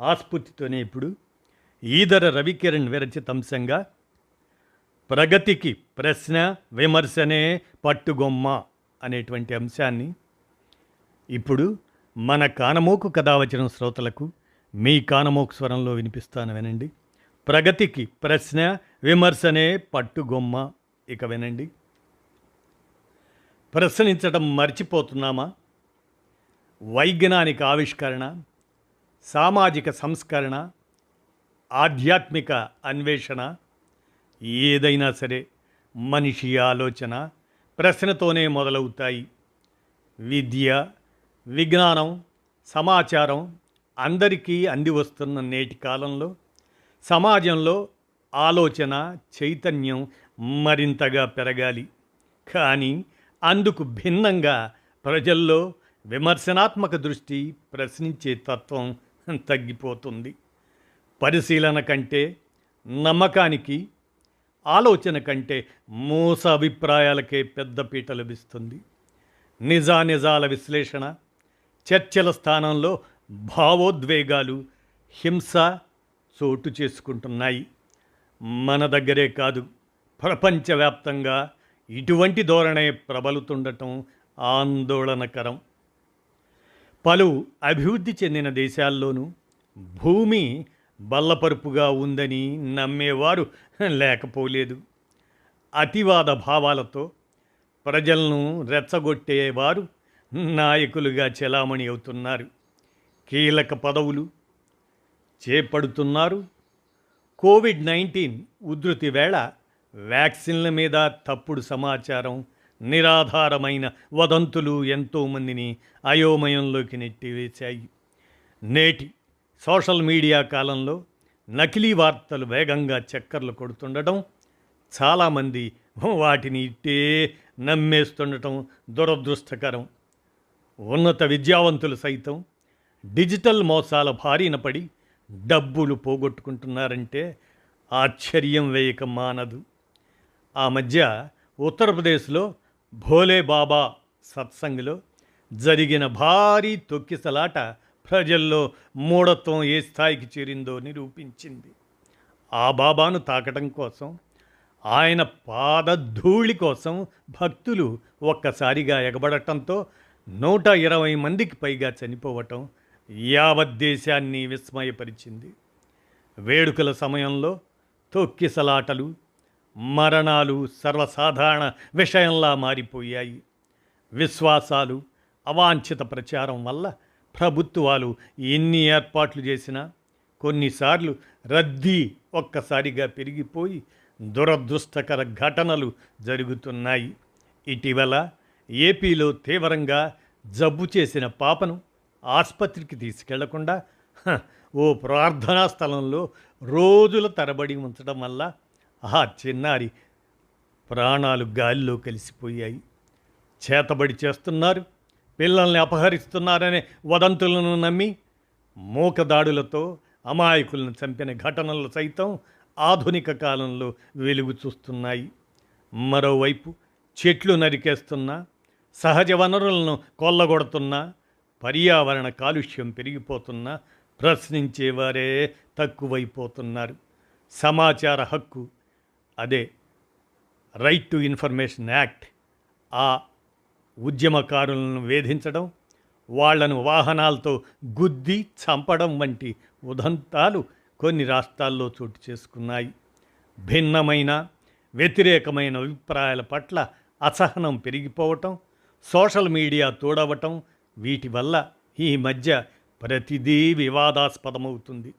ఆస్ఫూర్తితోనే ఇప్పుడు ఈదర రవికిరణ్ విరచిత అంశంగా ప్రగతికి ప్రశ్న విమర్శనే పట్టుగొమ్మ అనేటువంటి అంశాన్ని ఇప్పుడు మన కానమోకు కథ వచ్చిన శ్రోతలకు మీ కానమోకు స్వరంలో వినిపిస్తాను వినండి. ప్రగతికి ప్రశ్న విమర్శనే పట్టుగొమ్మ ఇక వినండి. ప్రశ్నించడం మర్చిపోతున్నామా? వైజ్ఞానిక ఆవిష్కరణ సామాజిక సంస్కరణ ఆధ్యాత్మిక అన్వేషణ ఏదైనా సరే మనిషి ఆలోచన ప్రశ్నతోనే మొదలవుతాయి. విద్య విజ్ఞానం సమాచారం అందరికీ అంది వస్తున్న నేటి కాలంలో సమాజంలో ఆలోచన చైతన్యం మరింతగా పెరగాలి. కానీ అందుకు భిన్నంగా ప్రజల్లో విమర్శనాత్మక దృష్టి ప్రశ్నించే తత్వం తగ్గిపోతుంది. పరిశీలన కంటే నమ్మకానికి ఆలోచన కంటే మోస అభిప్రాయాలకే పెద్దపీట లభిస్తుంది. నిజానిజాల విశ్లేషణ చర్చల స్థానంలో భావోద్వేగాలు హింస చోటు చేసుకుంటున్నాయి. మన దగ్గరే కాదు ప్రపంచవ్యాప్తంగా ఇటువంటి ధోరణే ప్రబలుతుండటం ఆందోళనకరం. పలు అభివృద్ధి చెందిన దేశాల్లోనూ భూమి బల్లపరుపుగా ఉందని నమ్మేవారు లేకపోలేదు. అతివాద భావాలతో ప్రజలను రెచ్చగొట్టేవారు నాయకులుగా చెలామణి అవుతున్నారు. కీలక పదవులు చేపడుతున్నారు. కోవిడ్ నైన్టీన్ ఉధృతి వేళ వ్యాక్సిన్ల మీద తప్పుడు సమాచారం నిరాధారమైన వదంతులు ఎంతోమందిని అయోమయంలోకి నెట్టివేశాయి. నేటి సోషల్ మీడియా కాలంలో నకిలీ వార్తలు వేగంగా చక్కర్లు కొడుతుండటం చాలామంది వాటిని ఇట్టే నమ్మేస్తుండటం దురదృష్టకరం. ఉన్నత విద్యావంతులు సైతం డిజిటల్ మోసాల బారిన పడి డబ్బులు పోగొట్టుకుంటున్నారంటే ఆశ్చర్యం వేయక మానదు. ఆ మధ్య ఉత్తరప్రదేశ్లో భోలే బాబా సత్సంగ్లో జరిగిన భారీ తొక్కిసలాట ప్రజల్లో మూఢత్వం ఏ స్థాయికి చేరిందో నిరూపించింది. ఆ బాబాను తాకటం కోసం ఆయన పాదధూళి కోసం భక్తులు ఒక్కసారిగా ఎగబడటంతో నూట ఇరవై మందికి పైగా చనిపోవటం యావత్ దేశాన్ని విస్మయపరిచింది. వేడుకల సమయంలో తొక్కిసలాటలు మరణాలు సర్వసాధారణ విషయంలా మారిపోయాయి. విశ్వాసాలు అవాంఛిత ప్రచారం వల్ల ప్రభుత్వాలు ఎన్ని ఏర్పాట్లు చేసినా కొన్నిసార్లు రద్దీ ఒక్కసారిగా పెరిగిపోయి దురదృష్టకర ఘటనలు జరుగుతున్నాయి. ఇటీవల ఏపీలో తీవ్రంగా జబ్బు చేసిన పాపను ఆసుపత్రికి తీసుకెళ్ళకుండా ఓ ప్రార్థనా స్థలంలో రోజుల తరబడి ఉంచడం వల్ల ఆ చిన్నారి. ప్రాణాలు గాలిలో కలిసిపోయాయి. చేతబడి చేస్తున్నారు. పిల్లల్ని అపహరిస్తున్నారనే వదంతులను నమ్మి మూకదాడులతో అమాయకులను చంపిన ఘటనలు సైతం ఆధునిక కాలంలో వెలుగు చూస్తున్నాయి. మరోవైపు చెట్లు నరికేస్తున్నా సహజ వనరులను కొల్లగొడుతున్నా పర్యావరణ కాలుష్యం పెరిగిపోతున్నా ప్రశ్నించేవారే తక్కువైపోతున్నారు. సమాచార హక్కు అదే రైట్ టు ఇన్ఫర్మేషన్ యాక్ట్ ఆ ఉద్యమకారులను వేధించడం వాళ్ళను వాహనాలతో గుద్ది చంపడం వంటి ఉదంతాలు కొన్ని రాష్ట్రాల్లో చోటు చేసుకున్నాయి. భిన్నమైన వ్యతిరేకమైన అభిప్రాయాల పట్ల అసహనం పెరిగిపోవటం సోషల్ మీడియా తోడవటం వీటి వల్ల ఈ మధ్య ప్రతిదీ వివాదాస్పదమవుతుంది.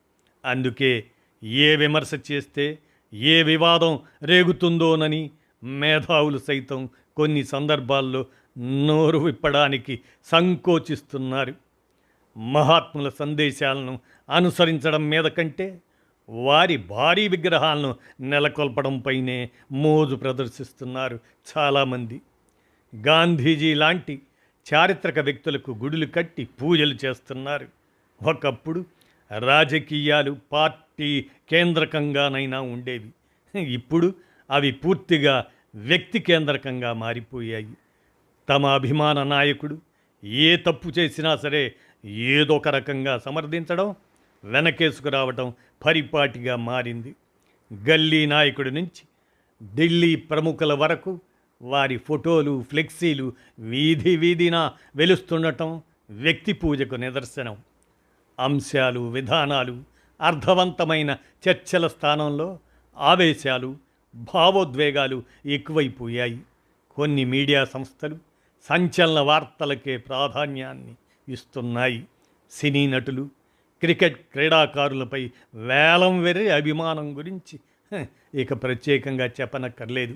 అందుకే ఏ విమర్శ చేస్తే ఏ వివాదం రేగుతుందోనని మేధావులు సైతం కొన్ని సందర్భాల్లో నోరు విప్పడానికి సంకోచిస్తున్నారు. మహాత్ముల సందేశాలను అనుసరించడం మీద కంటే వారి భారీ విగ్రహాలను నెలకొల్పడంపైనే మోజు ప్రదర్శిస్తున్నారు చాలామంది. గాంధీజీ లాంటి చారిత్రక వ్యక్తులకు గుడులు కట్టి పూజలు చేస్తున్నారు. ఒకప్పుడు రాజకీయాలు పార్టీ కేంద్రకంగానైనా ఉండేవి. ఇప్పుడు అవి పూర్తిగా వ్యక్తి కేంద్రకంగా మారిపోయాయి. తమ అభిమాన నాయకుడు ఏ తప్పు చేసినా సరే ఏదో ఒక రకంగా సమర్థించడం వెనకేసుకురావటం పరిపాటిగా మారింది. గల్లీ నాయకుడి నుంచి ఢిల్లీ ప్రముఖుల వరకు వారి ఫోటోలు ఫ్లెక్సీలు వీధి వీధిన వెలుస్తుండటం వ్యక్తి పూజకు నిదర్శనం. అంశాలు విధానాలు అర్థవంతమైన చర్చల స్థానంలో ఆవేశాలు భావోద్వేగాలు ఎక్కువైపోయాయి. కొన్ని మీడియా సంస్థలు సంచలన వార్తలకే ప్రాధాన్యాన్ని ఇస్తున్నాయి. సినీ నటులు క్రికెట్ క్రీడాకారులపై వేలం వెర్రి అభిమానం గురించి ఇక ప్రత్యేకంగా చెప్పనక్కర్లేదు.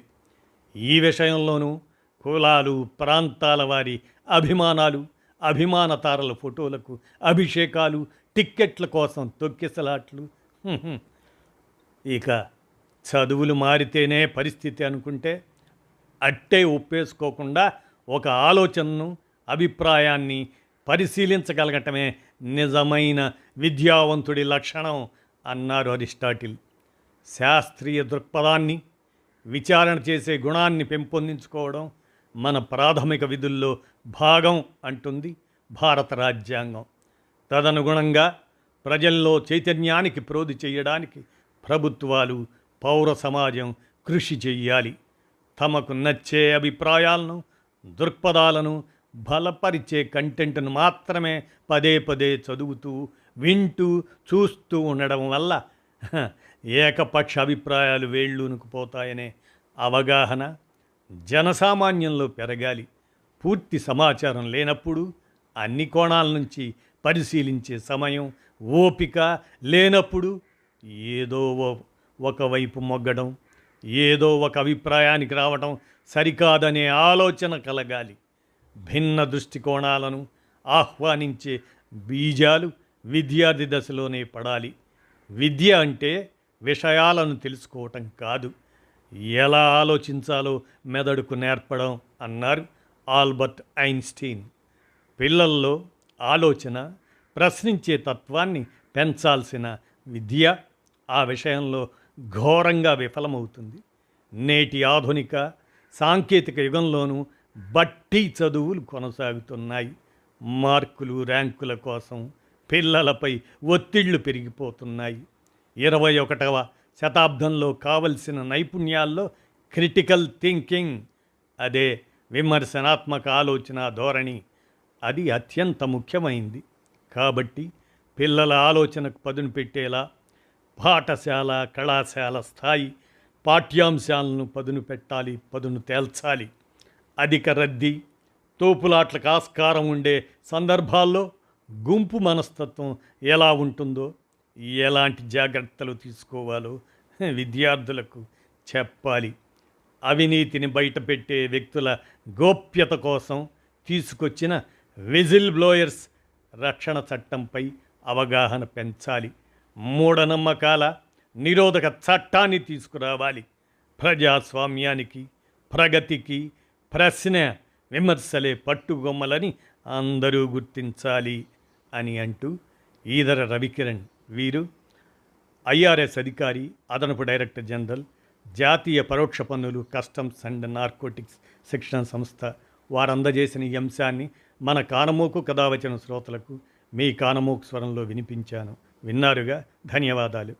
ఈ విషయంలోనూ కులాలు ప్రాంతాల వారి అభిమానాలు అభిమాన తారల ఫోటోలకు అభిషేకాలు టిక్కెట్ల కోసం తొక్కిసలాట్లు. ఇక చదువులు మారితేనే పరిస్థితి అనుకుంటే అట్టే ఒప్పేసుకోకుండా ఒక ఆలోచనను అభిప్రాయాన్ని పరిశీలించగలగటమే నిజమైన విద్యావంతుడి లక్షణం అన్నారు అరిస్టాటిల్. శాస్త్రీయ దృక్పథాన్ని విచారణ చేసే గుణాన్ని పెంపొందించుకోవడం మన ప్రాథమిక విధుల్లో భాగం అంటుంది భారత రాజ్యాంగం. తదనుగుణంగా ప్రజల్లో చైతన్యానికి ప్రోధి చేయడానికి ప్రభుత్వాలు పౌర సమాజం కృషి చెయ్యాలి. తమకు నచ్చే అభిప్రాయాలను దృక్పథాలను బలపరిచే కంటెంట్ను మాత్రమే పదే పదే చదువుతూ వింటూ చూస్తూ ఉండడం వల్ల ఏకపక్ష అభిప్రాయాలు వేళ్ళూనుకుపోతాయనే అవగాహన జనసామాన్యంలో పెరగాలి. పూర్తి సమాచారం లేనప్పుడు అన్ని కోణాల నుంచి పరిశీలించే సమయం ఓపిక లేనప్పుడు ఏదో ఒకవైపు మొగ్గడం ఏదో ఒక అభిప్రాయానికి రావడం సరికాదనే ఆలోచన కలగాలి. భిన్న దృష్టికోణాలను ఆహ్వానించే బీజాలు విద్యార్థి దశలోనే పడాలి. విద్య అంటే విషయాలను తెలుసుకోవటం కాదు. ఎలా ఆలోచించాలో మెదడుకు నేర్పడం అన్నారు ఆల్బర్ట్ ఐన్స్టీన్. పిల్లల్లో ఆలోచన ప్రశ్నించే తత్వాన్ని పెంచాల్సిన విద్య ఆ విషయంలో ఘోరంగా విఫలమవుతుంది. నేటి ఆధునిక సాంకేతిక యుగంలోనూ బట్టి చదువులు కొనసాగుతున్నాయి. మార్కులు ర్యాంకుల కోసం పిల్లలపై ఒత్తిళ్ళు పెరిగిపోతున్నాయి. ఇరవై ఒకటవ శతాబ్దంలో కావలసిన నైపుణ్యాల్లో క్రిటికల్ థింకింగ్ అదే విమర్శనాత్మక ఆలోచన ధోరణి అది అత్యంత ముఖ్యమైంది. కాబట్టి పిల్లల ఆలోచనకు పదును పెట్టేలా పాఠశాల కళాశాల స్థాయి పాఠ్యాంశాలను పదును పెట్టాలి పదును తేల్చాలి. అధిక రద్దీ తోపులాట్లకు ఆస్కారం ఉండే సందర్భాల్లో గుంపు మనస్తత్వం ఎలా ఉంటుందో ఎలాంటి జాగ్రత్తలు తీసుకోవాలో విద్యార్థులకు చెప్పాలి. అవినీతిని బయటపెట్టే వ్యక్తుల గోప్యత కోసం తీసుకొచ్చిన విజిల్ బ్లోయర్స్ రక్షణ చట్టంపై అవగాహన పెంచాలి. మూఢనమ్మకాల నిరోధక చట్టాన్ని తీసుకురావాలి. ప్రజాస్వామ్యానికి ప్రగతికి ప్రశ్న విమర్శలే పట్టుగొమ్మలని అందరూ గుర్తించాలి అని అంటూ ఈదర రవికిరణ్ వీరు ఐఆర్ఎస్ అధికారి అదనపు డైరెక్టర్ జనరల్ జాతీయ పరోక్ష పన్నులు కస్టమ్స్ అండ్ నార్కోటిక్స్ శిక్షణ సంస్థ వారు అందజేసిన ఈ అంశాన్ని మన కానమోకు కథావచన శ్రోతలకు మీ కానమోకు స్వరంలో వినిపించాను. విన్నారుగా? ధన్యవాదాలు.